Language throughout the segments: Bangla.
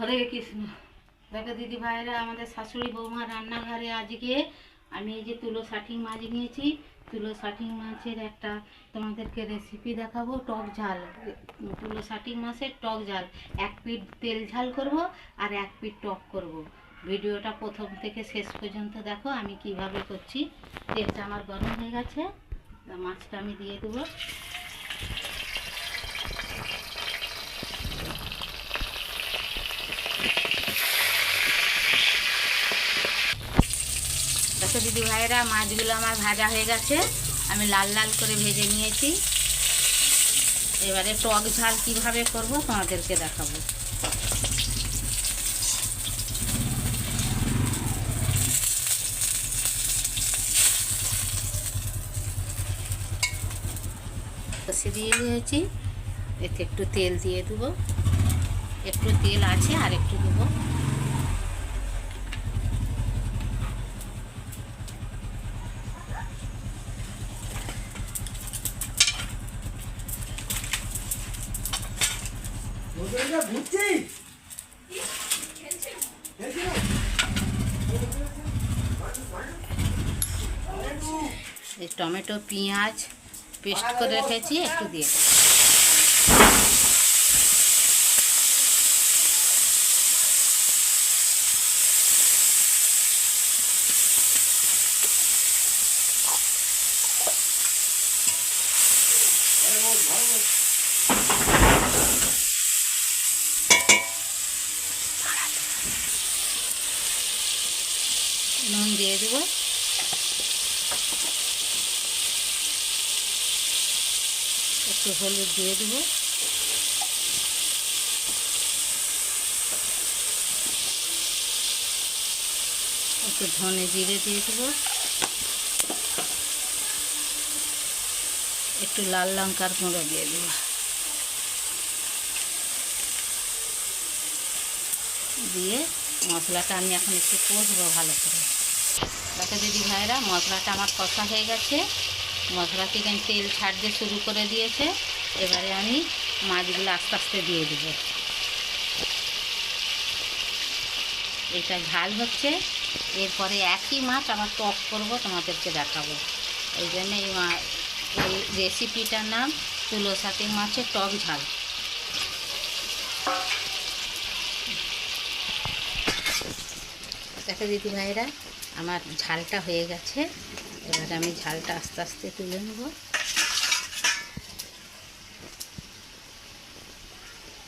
হরে কৃষ্ণ। দেখো দিদি ভাইরা আমাদের শাশুড়ি বৌমা রান্নাঘরে আজকে আমি এই যে তুলো ষাটিং মাছ নিয়েছি। তুলো ষাটিং মাছের একটা তোমাদেরকে রেসিপি দেখাবো, টক ঝাল। তুলো ষাটিং মাছের টক ঝাল। এক পিঠ তেল ঝাল করব আর এক পিঠ টক করব। ভিডিওটা প্রথম থেকে শেষ পর্যন্ত দেখো আমি কীভাবে করছি। তেলটা আমার গরম হয়ে গেছে মাছটা আমি দিয়ে দেবো। দিদি ভাইয়েরা, মাছগুলো আমার ভাজা হয়ে গেছে। আমি লাল লাল করে ভেজে নিয়েছি। এবারে টক ঝাল কীভাবে করব তোমাদেরকে দেখাবো। কষে দিয়ে দিয়েছি। এতে একটু তেল দিয়ে দেবো। একটু তেল আছে আর একটু দেবো। ঘুরছি টমেটো পেঁয়াজ পেস্ট করে রেখেছি একটু দিয়ে দেবো। নুন দিয়ে দেবো একটু হলুদ দিয়ে দেবো একটু ধনে জিরে দিয়ে দেবো একটু লাল লঙ্কার গুঁড়ো দিয়ে দেবো দিয়ে মশলাটা আমি এখন একটু কষবো ভালো করে। দেখো দিদি ভাইরা, মশলাটা আমার কষা হয়ে গেছে। মশলা থেকে তেল ছাড়তে শুরু করে দিয়েছে। এবারে আমি মাছগুলো আস্তে আস্তে দিয়ে দেব। এটা ঝাল হচ্ছে। এরপরে একই মাছ আবার টক করব, তোমাদেরকে দেখাবো। এই জন্য এই রেসিপিটার নাম তুলো সাথে মাছের টক ঝাল। দেখো দিদি ভাইরা আমার ঝালটা হয়ে গেছে। এবার আমি ঝালটা আস্তে আস্তে তুলে নেব।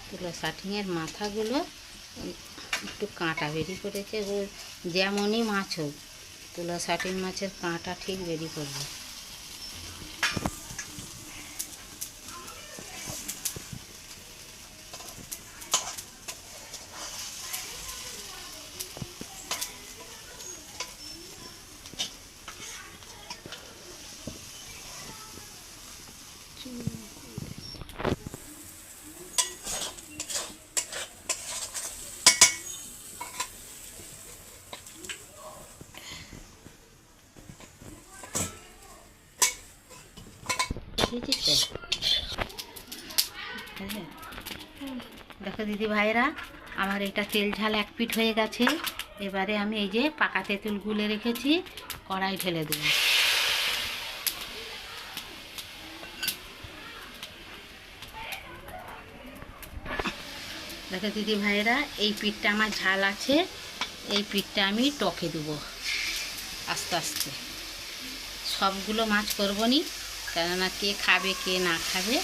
তুলো সাটিংয়ের মাথাগুলো, একটু কাঁটা বেরি করেছে। যেমনই মাছ হোক, তুলো সাটিং মাছের কাঁটা ঠিক বেরি করবে। দেখো দিদি ভাইরা আমার এটা তেল ঝাল এক পিঠ হয়ে গেছে। এবারে আমি এই যে পাকা তেঁতুল গুলে রেখেছি, কড়াই ঢেলে দেবো। দেখো দিদি ভাইরা এই পিঠটা আমার ঝাল আছে। এই পিঠটা আমি টকে দেবো আস্তে আস্তে। সবগুলো মাছ করব নি, কেননা কে খাবে, কে না খাবে।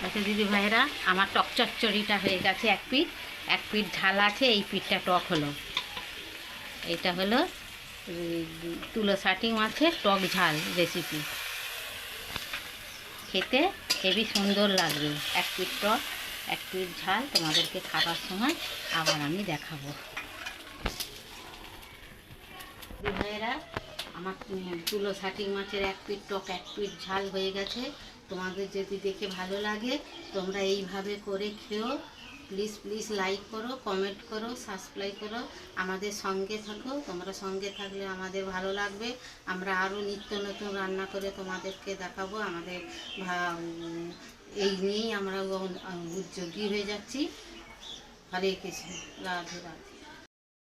দেখো দিদি ভাইরা আমার টক চচ্চড়িটা হয়ে গেছে এক পিঠ। এক পিঠ ঝাল আছে, এই পিঠটা টক হলো। এইটা হলো তুলো ষাটি মাছের টক ঝাল রেসিপি খেতে হেবি সুন্দর লাগবে। এক পিঠ টক, এক পিঠ ঝাল তোমাদেরকে খাবার সময় আবার আমি দেখাবো। ভাইয়েরা, আমার তুলো ষাটি মাছের এক পিঠ টক, এক পিঠ ঝাল হয়ে গেছে। তোমাদের যদি দেখে ভালো লাগে, তোমরা এইভাবে করে খেও। প্লিজ প্লিজ লাইক করো কমেন্ট করো সাবস্ক্রাইব করো, আমাদের সঙ্গে থাকো। তোমরা সঙ্গে থাকলে আমাদের ভালো লাগবে। আমরা আরও নিত্য নতুন রান্না করে তোমাদেরকে দেখাবো। আমাদের এই নিয়েই আমরা উদ্যোগী হয়ে যাচ্ছি। হরে কৃষ্ণ, রাধে রাধে।